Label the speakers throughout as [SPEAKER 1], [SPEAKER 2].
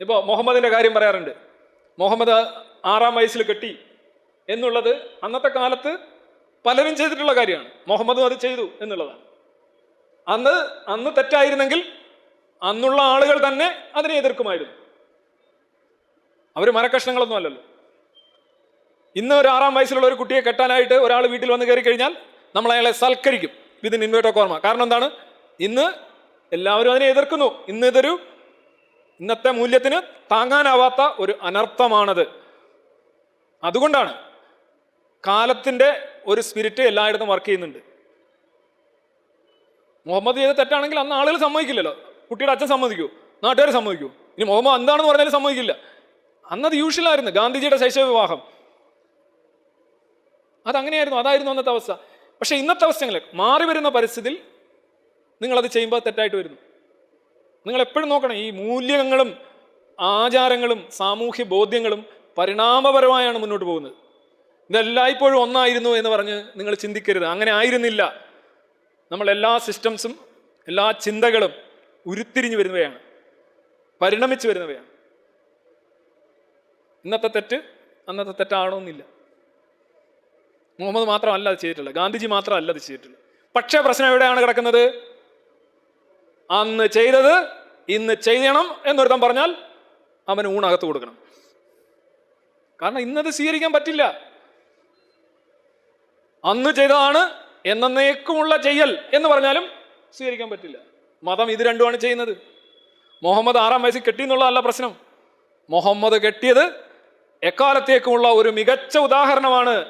[SPEAKER 1] ഇപ്പോൾ മുഹമ്മദിന്റെ കാര്യം പറയാറുണ്ട്. മുഹമ്മദ് ആറാം വയസ്സിൽ കെട്ടി എന്നുള്ളത് അന്നത്തെ കാലത്ത് പലരും ചെയ്തിട്ടുള്ള കാര്യമാണ്. മുഹമ്മദും അത് ചെയ്തു എന്നുള്ളതാണ്. അന്ന് അന്ന് തെറ്റായിരുന്നെങ്കിൽ അന്നുള്ള ആളുകൾ തന്നെ അതിനെ എതിർക്കുമായിരുന്നു. അവർ മരക്കഷ്ണങ്ങളൊന്നും അല്ലല്ലോ. ഇന്ന് ഒരു ആറാം വയസ്സിലുള്ള ഒരു കുട്ടിയെ കെട്ടാനായിട്ട് ഒരാൾ വീട്ടിൽ വന്ന് കയറി കഴിഞ്ഞാൽ നമ്മൾ അയാളെ സൽക്കരിക്കും. വിതിൻ ഇൻവേർട്ടോ കോർമ കാരണം എന്താണ്? ഇന്ന് എല്ലാവരും അതിനെ എതിർക്കുന്നു. ഇന്ന് ഇതൊരു ഇന്നത്തെ മൂല്യത്തിന് താങ്ങാനാവാത്ത ഒരു അനർത്ഥമാണത്. അതുകൊണ്ടാണ് കാലത്തിന്റെ ഒരു സ്പിരിറ്റ് എല്ലായിടത്തും വർക്ക് ചെയ്യുന്നുണ്ട്. മുഹമ്മദ് ചെയ്ത് തെറ്റാണെങ്കിൽ അന്ന് ആളുകൾ സമ്മതിക്കില്ലല്ലോ. കുട്ടിയുടെ അച്ഛൻ സമ്മതിക്കൂ നാട്ടുകാർ സമ്മതിക്കൂ. ഇനി മുഹമ്മദ് എന്താണെന്ന് പറഞ്ഞാലും സമ്മതിക്കില്ല. അന്നത് യൂഷ്വലായിരുന്നു ഗാന്ധിജിയുടെ ശൈശവ വിവാഹം അതങ്ങനെയായിരുന്നു അതായിരുന്നു അന്നത്തെ അവസ്ഥ. പക്ഷേ ഇന്നത്തെ അവസ്ഥകളിൽ മാറി വരുന്ന പരിസ്ഥിതിയിൽ നിങ്ങളത് ചെയ്യുമ്പോൾ തെറ്റായിട്ട് വരുന്നു. നിങ്ങൾ എപ്പോഴും നോക്കണം ഈ മൂല്യങ്ങളും ആചാരങ്ങളും സാമൂഹ്യ ബോധ്യങ്ങളും പരിണാമപരമായാണ് മുന്നോട്ട് പോകുന്നത്. ഇതെല്ലായ്പ്പോഴും ഒന്നായിരുന്നു എന്ന് പറഞ്ഞ് നിങ്ങൾ ചിന്തിക്കരുത്. അങ്ങനെ ആയിരുന്നില്ല. നമ്മൾ എല്ലാ സിസ്റ്റംസും എല്ലാ ചിന്തകളും ഉരുത്തിരിഞ്ഞു വരുന്നവയാണ്. പരിണമിച്ചു വരുന്നവയാണ്. ഇന്നത്തെ തെറ്റ് അന്നത്തെ തെറ്റാണോന്നില്ല. മുഹമ്മദ് മാത്രമല്ല അത് ചെയ്തിട്ടുള്ളത്. ഗാന്ധിജി മാത്രമല്ല അത് ചെയ്തിട്ടുള്ളത്. പക്ഷേ പ്രശ്നം എവിടെയാണ് കിടക്കുന്നത്? അന്ന് ചെയ്തത് ഇന്ന് ചെയ്യണം എന്നൊരുത്തം പറഞ്ഞാൽ അവന് ഊണകത്ത് കൊടുക്കണം. കാരണം ഇന്നത് സ്വീകരിക്കാൻ പറ്റില്ല. അന്ന് ചെയ്തതാണ് എന്നേക്കുമുള്ള ചെയ്യൽ എന്ന് പറഞ്ഞാലും സ്വീകരിക്കാൻ പറ്റില്ല. മതം ഇത് രണ്ടുമാണ് ചെയ്യുന്നത്. മുഹമ്മദ് ആറാം വയസ്സിൽ കെട്ടി എന്നുള്ളതല്ല പ്രശ്നം. മുഹമ്മദ് കെട്ടിയത് എക്കാലത്തേക്കുമുള്ള ഒരു മികച്ച ഉദാഹരണമാണ്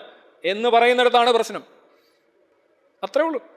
[SPEAKER 1] എന്ന് പറയുന്നിടത്താണ് പ്രശ്നം. അത്രേ ഉള്ളൂ.